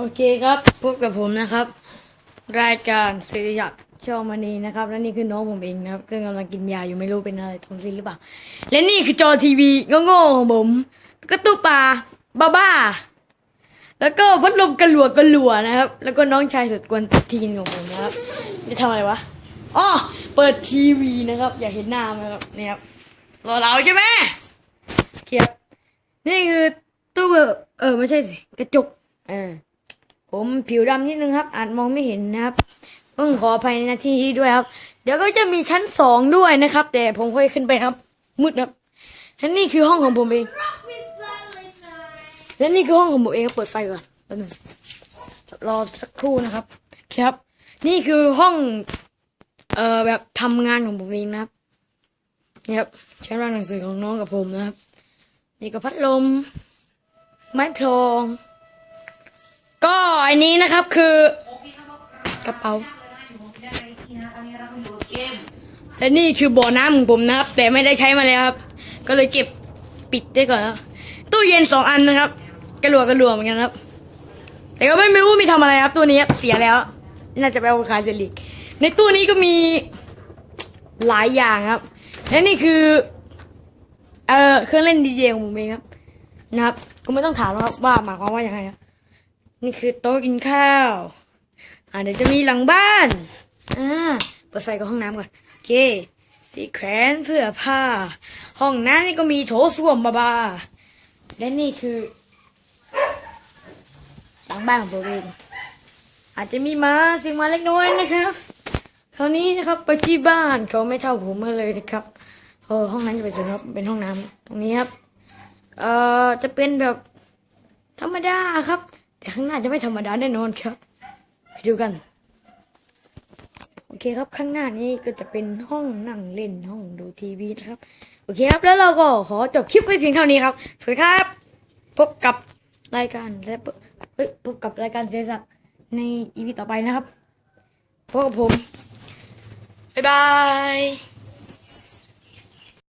โอเคครับพบกับผมนะครับ รายการสิริศักดิ์ช่องมณีนะครับ และนี่คือน้องผมเองนะครับซึ่งกำลังกินยาอยู่ไม่รู้เป็นอะไรทอมซินหรือเปล่า และนี่คือจอทีวีโง่ๆของผมก็ตู้ปลาบ้าบ้าๆแล้วก็พัดลมกระหลัวกระหลัวนะครับ แล้วก็น้องชายสุดกวนทีนของผมนะครับจะทำอะไรวะอ๋อเปิดทีวีนะครับ อยากเห็นหน้าไหมครับนี่ครับรอเราใช่ไหมเคียบนี่คือตู้เออไม่ใช่สิกระจกเออ ผมผิวดำนิดนึงครับ อาจมองไม่เห็นนะครับต้องขออภัยในนาทีนี้ด้วยครับ เดี๋ยวก็จะมีชั้นสองด้วยนะครับ แต่ผมค่อยขึ้นไปครับ มืดครับและนี่คือห้องของผมเอง และนี่คือห้องของผมเองเปิดไฟก่อนรอสักครู่นะครับ ครับ นี่คือห้อง เอ่อแบบทำงานของผมเองนะครับนี่ครับชั้นวางหนังสือของน้องกับผมนะครับ นี่ก็พัดลม ไม้พลอง ก็อันนี้นะครับคือกระเป๋าและนี่คือบ่อน้ำของผมนะครับ แต่ไม่ได้ใช้มาแล้วครับ ก็เลยเก็บปิดได้ก่อนแล้วตู้เย็นสองอันนะครับ กระหลวกระหลวเหมือนกันครับ แต่ก็ไม่รู้มีทำอะไรครับ ตัวนี้เสียแล้ว น่าจะไปเอาขายเซลิกในตู้นี้ก็มีหลายอย่างครับ และนี่คือ เออเครื่องเล่นดีเจของผมเองครับ นะครับก็ไม่ต้องถามแล้วครับว่าหมายความว่าอย่างไรครับ นี่คือโต๊ะกินข้าว อ่าเดี๋ยวจะมีหลังบ้าน อ่า เปิดไฟกับห้องน้ำก่อน โอเค ที่แขวนเพื่อผ้า ห้องน้ำนี่ก็มีโถส้วมบาบา และนี่คือ หลังบ้านของผมเองอาจจะมีมาเสียงมาเล็กน้อยนะครับ คราวนี้นะครับไปที่บ้านเขาไม่เท่าผมมาเลยนะครับ เออห้องนั้นจะไปสุดครับเป็นห้องน้ำตรงนี้ครับ เอ่อจะเป็นแบบธรรมดาครับ แต่ข้างหน้าจะไม่ธรรมดาแน่นอนครับ ไปดูกัน โอเคครับข้างหน้านี้ก็จะเป็นห้องนั่งเล่นห้องดูทีวีนะครับ โอเคครับแล้วเราก็ขอจบคลิปไว้เพียงเท่านี้ครับสวัสดีครับ พบกับรายการและเฮ้ยพบกับรายการเซซักในอีพีต่อไปนะครับพบกับผม บ๊ายบาย